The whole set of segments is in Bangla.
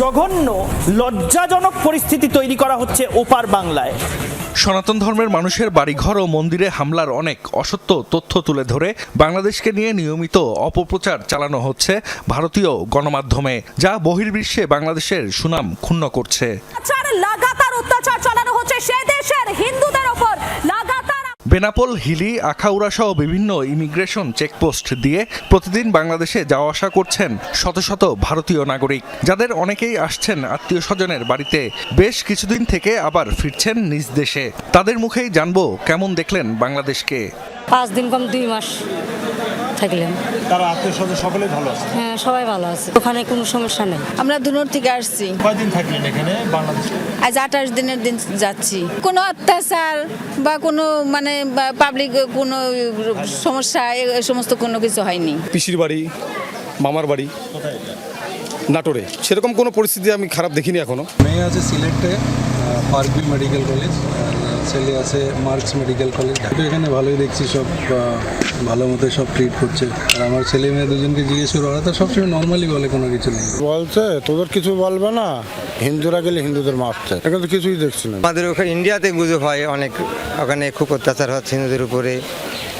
জঘন্য লজ্জাজনক পরিস্থিতি তৈরি করা হচ্ছে ওপার বাংলায়। সনাতন ধর্মের মানুষের বাড়িঘর ও মন্দিরে হামলার অনেক অসত্য তথ্য তুলে ধরে বাংলাদেশকে নিয়ে নিয়মিত অপপ্রচার চালানো হচ্ছে ভারতীয় গণমাধ্যমে যা বহির্বিশ্বে বাংলাদেশের সুনাম ক্ষুণ্ণ করছে। অত্যাচার লাগাতার অত্যাচার চালানো হচ্ছে সে দেশের হিন্দুদের ওপর। লাগাতার বেনাপোল, হিলি, আখাউড়া সহ বিভিন্ন ইমিগ্রেশন চেকপোস্ট দিয়ে প্রতিদিন বাংলাদেশে যাওয়া আসা করছেন শত শত ভারতীয় নাগরিক। যাদের অনেকেই আসছেন আত্মীয় স্বজনের বাড়িতে, বেশ কিছুদিন থেকে আবার ফিরছেন নিজ দেশে। তাদের মুখেই জানব কেমন দেখলেন বাংলাদেশকে। পাঁচ দিন কম দুই মাস থাকলেন। তারা আত্মীয় স্বজন সকলেই ভালো আছে? হ্যাঁ সবাই ভালো আছে। ওখানে কোনো সমস্যা নেই। আমরা দুনোর থেকে আসছি। কয়দিন থাকলেন এখানে বাংলাদেশে? আজ আঠাশ দিনের দিন যাচ্ছি। কোনো অত্যাচার বা কোনো মানে পাবলিক কোনো সমস্যা এ এ সমস্ত কোনো কিছু হয়নি। পিসির বাড়ি মামার বাড়ি নাটোরে। সেরকম কোনো পরিস্থিতি আমি খারাপ দেখিনি এখনও। মেয়ে আছে সিলেটে পার্কভিল মেডিকেল কলেজ ছেলে আছে মার্কস মেডিকেল কলেজ তো এখানে ভালোই দেখছি সব ভালো মতো সব ট্রিট করছে। আর আমার ছেলে মেয়ে দুজনকে জিজ্ঞেস করে ওরা তো সবসময় নর্মালি বলে কোনো কিছু নেই। বলছে তোদের কিছু বলবে না? হিন্দুরা গেলে হিন্দুদের মারছে এখন তো কিছুই দেখছি না। আমাদের ওখানে ইন্ডিয়াতে গুজব হয় অনেক ওখানে খুব অত্যাচার হচ্ছে হিন্দুদের উপরে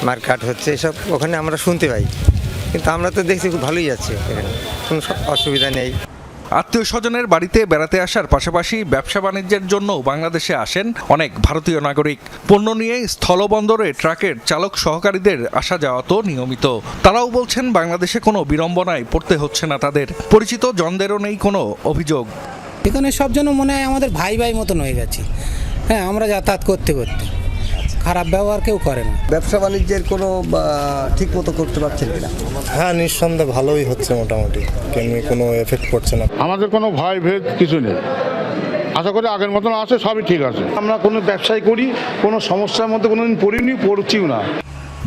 মারকাট হচ্ছে এসব ওখানে আমরা শুনতে পাই। কিন্তু আমরা তো দেখছি খুব ভালোই আছে এখানে কোনো অসুবিধা নেই। আত্মীয় স্বজনের বাড়িতে বেড়াতে আসার পাশাপাশি ব্যবসা বাণিজ্যের জন্য বাংলাদেশে আসেন অনেক ভারতীয় নাগরিক। পণ্য নিয়ে স্থলবন্দরে ট্রাকের চালক সহকারীদের আসা যাওয়া তো নিয়মিত। তারাও বলছেন, বাংলাদেশে কোনো বিড়ম্বনায় পড়তে হচ্ছে না তাদের। পরিচিত জনদেরও নেই কোনো অভিযোগ। এখানে সব যেন মনে হয় আমাদের ভাই ভাই মতন হয়ে গেছে। হ্যাঁ আমরা যাতায়াত করতে করতে। খারাপ ব্যবহার কেউ করে না। ব্যবসা বাণিজ্যের কোনো ঠিক মতো করতে পারছেন কিনা? হ্যাঁ নিঃসন্দেহে ভালোই হচ্ছে মোটামুটি। কেমনি কোনো এফেক্ট পড়ছে না। আমাদের কোনো ভয় ভেদ কিছু নেই। আশা করি আগের মতন আছে সবই ঠিক আছে। আমরা কোনো ব্যবসায় করি কোনো সমস্যার মধ্যে কোনোদিন পড়িনি পড়ছিও না।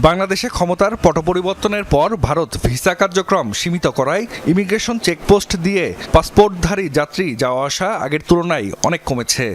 বাংলাদেশে ক্ষমতার পট পরিবর্তনের পর ভারত ভিসা কার্যক্রম সীমিত করায় ইমিগ্রেশন চেকপোস্ট দিয়ে পাসপোর্টধারী যাত্রী যাওয়া আসা আগের তুলনায় অনেক কমেছে।